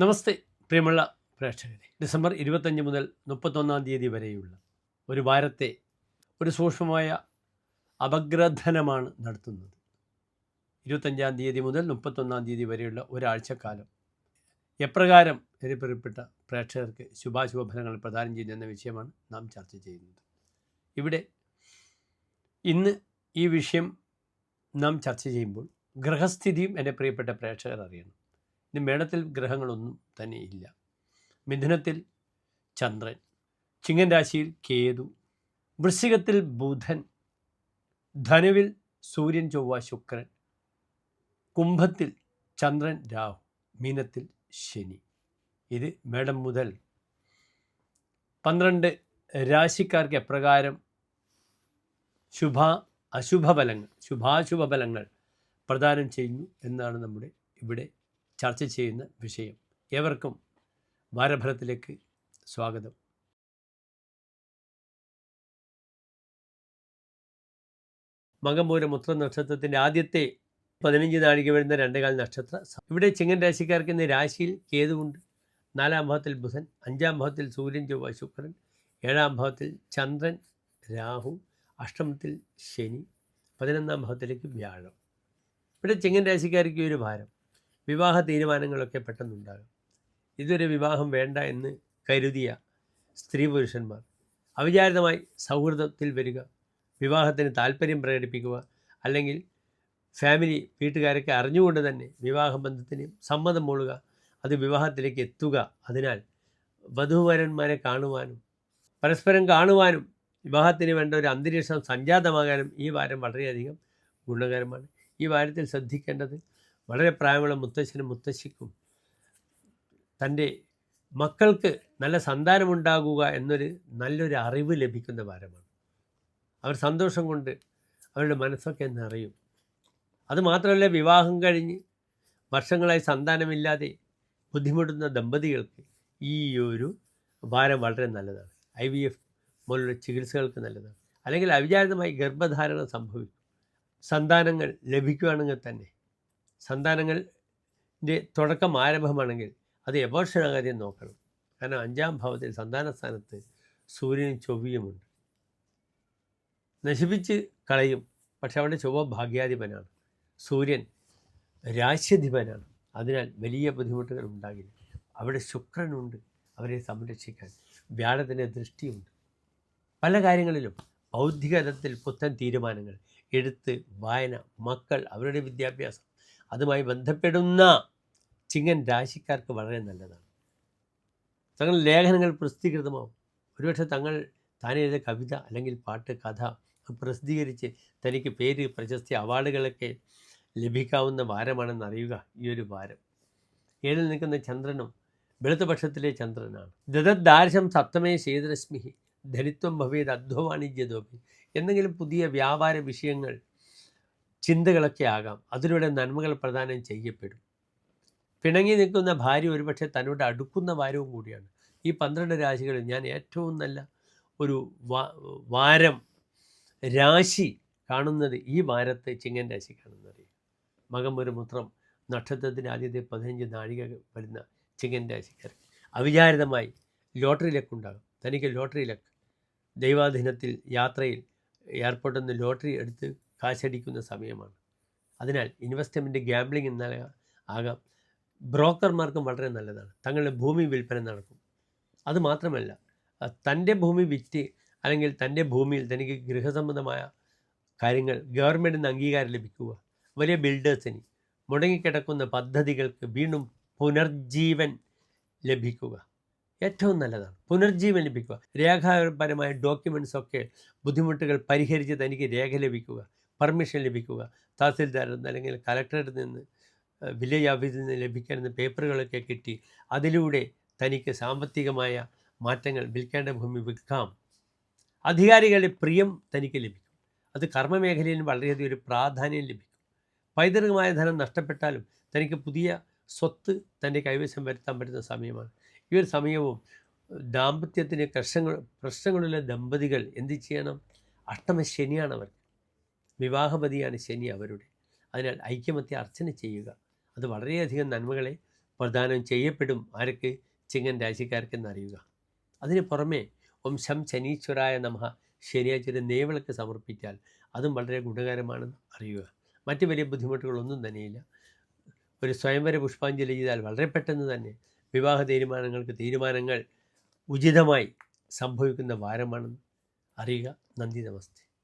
നമസ്തേ പ്രിയമുള്ള പ്രേക്ഷകരെ. ഡിസംബർ ഇരുപത്തഞ്ച് മുതൽ മുപ്പത്തൊന്നാം തീയതി വരെയുള്ള ഒരു വാരത്തെ ഒരു സൂക്ഷ്മമായ അപഗ്രഥനമാണ് നടത്തുന്നത്. ഇരുപത്തഞ്ചാം തീയതി മുതൽ മുപ്പത്തൊന്നാം തീയതി വരെയുള്ള ഒരാഴ്ചക്കാലം. എപ്രകാരം എരിപ്പെറിപ്പെട്ട പ്രേക്ഷകർക്ക് ശുഭാശുഭ ഫലങ്ങൾ പ്രദാനം ചെയ്യുന്ന വിഷയമാണ് നാം ചർച്ച ചെയ്യുന്നത്. ഇവിടെ ഇന്ന് ഈ വിഷയം നാം ചർച്ച ചെയ്യുമ്പോൾ ഗ്രഹസ്ഥിതിയും എന്റെ പ്രിയപ്പെട്ട പ്രേക്ഷകർ അറിയണം. ഇനി മേടത്തിൽ ഗ്രഹങ്ങളൊന്നും തന്നെ ഇല്ല. മിഥുനത്തിൽ ചന്ദ്രൻ ചിങ്ങൻ രാശിയിൽ കേതു വൃശ്ചികത്തിൽ ബുധൻ ധനുവിൽ സൂര്യൻ ചൊവ്വ ശുക്രൻ കുംഭത്തിൽ ചന്ദ്രൻ രാഹു മീനത്തിൽ ശനി. ഇത് മേടം മുതൽ പന്ത്രണ്ട് രാശിക്കാർക്ക് എപ്രകാരം ശുഭ അശുഭ ഫലങ്ങൾ ശുഭാശുഭ ഫലങ്ങൾ പ്രദാനം ചെയ്യുന്നു എന്നാണ് നമ്മുടെ ഇവിടെ ചർച്ച ചെയ്യുന്ന വിഷയം. ഏവർക്കും ഭാരഭരത്തിലേക്ക് സ്വാഗതം. മകമൂലം മുത്ര നക്ഷത്രത്തിന്റെ ആദ്യത്തെ പതിനഞ്ച് നാഴിക വരുന്ന രണ്ടേകാൽ നക്ഷത്ര ഇവിടെ ചിങ്ങൻ രാശിക്കാർക്ക് ഇന്ന് രാശിയിൽ കേതുവുണ്ട്. നാലാം ഭാവത്തിൽ ബുധൻ അഞ്ചാം ഭാവത്തിൽ സൂര്യൻ ചൊവ്വ ശുക്രൻ ഏഴാം ഭാവത്തിൽ ചന്ദ്രൻ രാഹു അഷ്ടമത്തിൽ ശനി പതിനൊന്നാം ഭാവത്തിലേക്ക് വ്യാഴം. ഇവിടെ ചിങ്ങൻ രാശിക്കാർക്ക് ഒരു ഭാരം വിവാഹ തീരുമാനങ്ങളൊക്കെ പെട്ടെന്നുണ്ടാകും. ഇതൊരു വിവാഹം വേണ്ട എന്ന് കരുതിയ സ്ത്രീ പുരുഷന്മാർ അവിചാരിതമായി സൗഹൃദത്തിൽ വരിക വിവാഹത്തിന് താല്പര്യം പ്രകടിപ്പിക്കുക അല്ലെങ്കിൽ ഫാമിലി വീട്ടുകാരൊക്കെ അറിഞ്ഞുകൊണ്ട് തന്നെ വിവാഹ ബന്ധത്തിന് സമ്മതം മൂളുക അത് വിവാഹത്തിലേക്ക് എത്തുക. അതിനാൽ വധുവരന്മാരെ കാണുവാനും പരസ്പരം കാണുവാനും വിവാഹത്തിന് വേണ്ട ഒരു അന്തരീക്ഷം സംജാതമാകാനും ഈ വാരം വളരെയധികം ഗുണകരമാണ്. ഈ വാരത്തിൽ ശ്രദ്ധിക്കേണ്ടത് വളരെ പ്രായമുള്ള മുത്തശ്ശനും മുത്തശ്ശിക്കും തന്റെ മക്കൾക്ക് നല്ല സന്താനമുണ്ടാകുക എന്നൊരു നല്ലൊരു അറിവ് ലഭിക്കുന്ന വാരമാണ്. അവർ സന്തോഷം കൊണ്ട് അവരുടെ മനസ്സൊക്കെ നിറയും. അതുമാത്രമല്ല വിവാഹം കഴിഞ്ഞ് വർഷങ്ങളായി സന്താനമില്ലാതെ ബുദ്ധിമുട്ടുന്ന ദമ്പതികൾക്ക് ഈ ഒരു വാരം വളരെ നല്ലതാണ്. ഐ വി എഫ് പോലുള്ള ചികിത്സകൾക്ക് നല്ലതാണ്. അല്ലെങ്കിൽ അവിചാരിതമായി ഗർഭധാരണം സംഭവിക്കും. സന്താനങ്ങൾ ലഭിക്കുകയാണെങ്കിൽ തന്നെ സന്താനങ്ങളുടെ തുടക്കം ആരംഭമാണെങ്കിൽ അത് എബോർഷനാകാതെ നോക്കണം. കാരണം അഞ്ചാം ഭാവത്തിൽ സന്താന സ്ഥാനത്ത് സൂര്യനും ചൊവ്വയുമുണ്ട് നശിപ്പിച്ച് കളയും. പക്ഷെ അവിടെ ചൊവ്വ ഭാഗ്യാധിപനാണ്. സൂര്യൻ രാശ്യധിപനാണ്. അതിനാൽ വലിയ ബുദ്ധിമുട്ടുകൾ ഉണ്ടാകില്ല. അവിടെ ശുക്രനുണ്ട്. അവരെ സംരക്ഷിക്കാൻ വ്യാഴത്തിന്റെ ദൃഷ്ടിയുണ്ട്. പല കാര്യങ്ങളിലും ബൗദ്ധിക തലത്തിൽ പുത്തൻ തീരുമാനങ്ങൾ എഴുത്ത് വായന മക്കൾ അവരുടെ വിദ്യാഭ്യാസം അതുമായി ബന്ധപ്പെടുന്ന ചിങ്ങൻ രാശിക്കാർക്ക് വളരെ നല്ലതാണ്. തങ്ങൾ ലേഖനങ്ങൾ പ്രസിദ്ധീകൃതമാവും. ഒരുപക്ഷെ തങ്ങൾ താൻ എഴുതിയ കവിത അല്ലെങ്കിൽ പാട്ട് കഥ പ്രസിദ്ധീകരിച്ച് തനിക്ക് പേര് പ്രശസ്തി അവാർഡുകളൊക്കെ ലഭിക്കാവുന്ന വാരമാണെന്ന് അറിയുക ഈ ഒരു വാരം. ഏഴിൽ നിൽക്കുന്ന ചന്ദ്രനും വെളുത്ത പക്ഷത്തിലെ ചന്ദ്രനാണ്. ദദദ്ദാർശം സപ്തമേ ശീതരശ്മി ധനിത്വം ഭവേത് അധ്വവാണിജ്യതോപി എന്തെങ്കിലും പുതിയ വ്യാപാര വിഷയങ്ങൾ ചിന്തകളൊക്കെ ആകാം. അതിലൂടെ നന്മകൾ പ്രദാനം ചെയ്യപ്പെടും. പിണങ്ങി നിൽക്കുന്ന ഭാര്യ ഒരുപക്ഷെ തന്നോട് അടുക്കുന്ന വാരവും കൂടിയാണ്. ഈ പന്ത്രണ്ട് രാശികളിൽ ഞാൻ ഏറ്റവും നല്ല ഒരു വാരം രാശി കാണുന്നത് ഈ വാരത്തെ ചിങ്ങൻ രാശി കാണുന്നത് മകം ഒരു മുത്രം നക്ഷത്രത്തിന് ആദ്യത്തെ പതിനഞ്ച് നാഴിക വരുന്ന ചിങ്ങൻ രാശിക്കാർ. അവിചാരിതമായി ലോട്ടറി ലക്ക് ഉണ്ടാകും. തനിക്ക് ലോട്ടറി ലക്ക് ദൈവാധീനത്തിൽ യാത്രയിൽ എയർപോർട്ടിൽ നിന്ന് ലോട്ടറി എടുത്ത് കാശടിക്കുന്ന സമയമാണ്. അതിനാൽ ഇൻവെസ്റ്റ്മെന്റ് ഗ്യാംബ്ലിംഗ് എന്നാൽ ആകാം. ബ്രോക്കർമാർക്കും വളരെ നല്ലതാണ്. തങ്ങളുടെ ഭൂമി വിൽപ്പന നടക്കും. അതുമാത്രമല്ല തന്റെ ഭൂമി വിറ്റ് അല്ലെങ്കിൽ തന്റെ ഭൂമിയിൽ തനിക്ക് ഗൃഹസംബന്ധമായ കാര്യങ്ങൾ ഗവൺമെന്റിന് അംഗീകാരം ലഭിക്കുക. വലിയ ബിൽഡേഴ്സിന് മുടങ്ങിക്കിടക്കുന്ന പദ്ധതികൾക്ക് വീണ്ടും പുനർജീവൻ ലഭിക്കുക. ഏറ്റവും നല്ലതാണ്. പുനർജീവൻ ലഭിക്കുക. രേഖാപരമായ ഡോക്യുമെൻസൊക്കെ ബുദ്ധിമുട്ടുകൾ പരിഹരിച്ച് തനിക്ക് രേഖ ലഭിക്കുക. പെർമിഷൻ ലഭിക്കുക. തഹസിൽദാരിൽ നിന്ന് അല്ലെങ്കിൽ കലക്ടറിൽ നിന്ന് വില്ലേജ് ഓഫീസിൽ നിന്ന് ലഭിക്കുന്ന പേപ്പറുകളൊക്കെ കിട്ടി. അതിലൂടെ തനിക്ക് സാമ്പത്തികമായ മാറ്റങ്ങൾ വിൽക്കേണ്ട ഭൂമി വിൽക്കാം. അധികാരികളുടെ പ്രിയം തനിക്ക് ലഭിക്കും. അത് കർമ്മമേഖലയിൽ വളരെയധികം ഒരു പ്രാധാന്യം ലഭിക്കും. പൈതൃകമായ ധനം നഷ്ടപ്പെട്ടാലും തനിക്ക് പുതിയ സ്വത്ത് തന്റെ കൈവശം വരുത്താൻ പറ്റുന്ന സമയമാണ്. ഈ ഒരു സമയവും ദാമ്പത്യത്തിന് പ്രശ്നങ്ങൾ പ്രശ്നങ്ങളുള്ള ദമ്പതികൾ എന്ത് ചെയ്യണം? അഷ്ടമശനിയാണ് അവർക്ക്. വിവാഹപതിയാണ് ശനി അവരുടെ. അതിനാൽ ഐക്യമത്യ അർച്ചന ചെയ്യുക. അത് വളരെയധികം നന്മകളെ പ്രദാനം ചെയ്യപ്പെടും ആർക്ക് ചിങ്ങൻ രാശിക്കാർക്ക് അറിയുക അതിന് പുറമെ ഓം ശം ശനീശ്വരായ നമഃ. ശനിയാഴ്ചയുടെ നെയ്വിളക്ക് സമർപ്പിച്ചാൽ അതും വളരെ ഗുണകരമാണെന്ന് അറിയുക. മറ്റ് വലിയ ബുദ്ധിമുട്ടുകളൊന്നും തന്നെയില്ല. ഒരു സ്വയംവര പുഷ്പാഞ്ജലി ചെയ്താൽ വളരെ പെട്ടെന്ന് തന്നെ വിവാഹ തീരുമാനങ്ങൾക്ക് തീരുമാനങ്ങൾ ഉചിതമായി സംഭവിക്കുന്ന വാരമാണെന്ന് അറിയുക. നന്ദി നമസ്തേ.